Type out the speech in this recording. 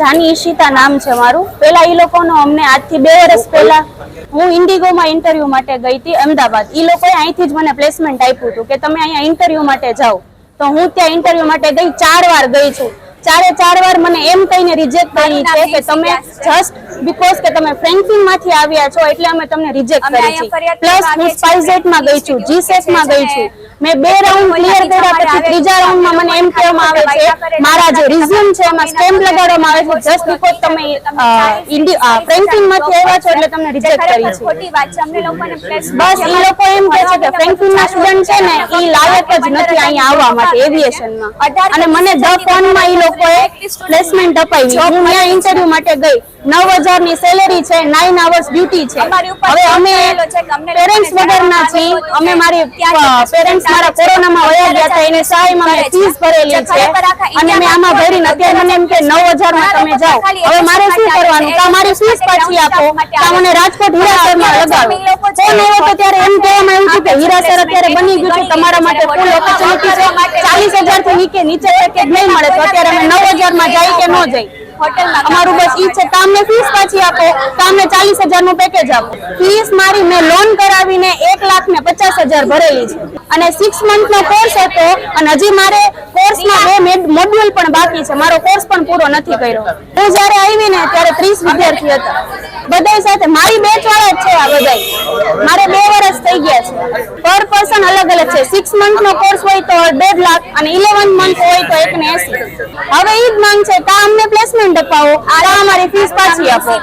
જાની ઈશિતા નામ છે મારું. પેલા એ લોકોનો અમને આજથી બે વર્ષ પહેલા હું ઇન્ડિગોમાં ઇન્ટરવ્યૂ માટે ગઈ હતી અમદાવાદ. ઈ લોકોએ અહીંથી જ મને પ્લેસમેન્ટ આપ્યું હતું કે તમે અહીંયા ઇન્ટરવ્યુ માટે જાઓ. તો હું ત્યાં ઇન્ટરવ્યુ માટે ગઈ ચાર વાર ગઈ છું. ચારે ચાર વાર મને એમ કહીને રિજેક્ટ કરી છે કે તમે જસ્ટ બીકોઝ કે તમે ફ્રેન્કિનમાંથી આવ્યા છો એટલે અમે તમને રિજેક્ટ કરી છે પ્લસ હું માંગીએ માં ગઈ છું જી માં ગઈ છું. મેં બે રાઉન્ડ ક્લિયર કર્યા પછી ત્રીજા રાઉન્ડમાં મને એમ કહેવામાં આવે છે મારા જે રિઝ્યુમ છે એમાં સ્ટેમ્પ લગાડવામાં આવે છે જસ્ટ બીકોઝ તમે ફ્રેન્કિનમાંથી આવ્યા છો એટલે તમને રિજેક્ટ કરી છે ખોટી વાત છે અમને લોકોને બસ એ લોકો એમ કહે છે કે ફ્રેન્કિન ના સ્ટુડન્ટ છે ને એ લાયક જ નથી અહીંયા આવવા માટે એવિએશનમાં. અને મને ધ ફોનમાં એ લોકોએ પ્લેસમેન્ટ અપાવી. હું અહીંયા ઇન્ટરવ્યુ માટે ગઈ. નવ હજારની સેલેરી છે નાઇન અવર્સ ડ્યુટી છે. હવે અમે પેરેન્ટ્સ વગરના છીએ. અમે મારી ત્યાંથી મારા કોરોનામાં વયા ગયા હતા એને સહાયમાં મેં ફીસ ભરેલી છે. અને મેં આમાં ભરી નથી અત્યારે મને એમ કે નવ હજારમાં તમે જાઓ. હવે મારે શું કરવાનું? કા મારી ફીસ પાછી આપો. કા મને રાજકોટ હીરાસરમાં લગાવો. કોણ એવો તો ત્યારે એમ કહેવામાં આવ્યું કે હીરાસર અત્યારે બની ગયું છે તમારા માટે ફૂલ ઓપોર્ચ્યુનિટી છે. ચાલીસ હજારથી નીચે નીચે પેકેજ નહીં મળે તો અત્યારે અમે નવ હજારમાં જાય કે ન જાય. અમારું બસ ઈ છે કે ફીસ પાછી આપો. કે ચાલીસ હજારનું પેકેજ આપો. ફીસ મારી મેં લોન કરાવીને એક લાખ ને પચાસ હજાર ભરેલી છે. અને સિક્સ મંથ નો કોર્સ હતો અને હજી મારે કોર્સમાં બે મોડ્યુલ પણ બાકી છે. મારો કોર્સ પણ પૂરો નથી કર્યો. હું જ્યારે આવી ને ત્યારે ત્રીસ વિદ્યાર્થી હતા. બધા સાથે મારી બેચ વાળા જ છે આ બધા મારે બે વર્ષ થઈ ગયા છે પર પર્સન અલગ અલગ છે સિક્સ મંથ નો કોર્સ હોય તો દોઢ લાખ અને ઇલેવન મંથ હોય તો એક ને એસી. હવે એ જ માંગ છે કા અમને પ્લેસમેન્ટ અપાવો, આ અમારી ફીસ પાછી આપો.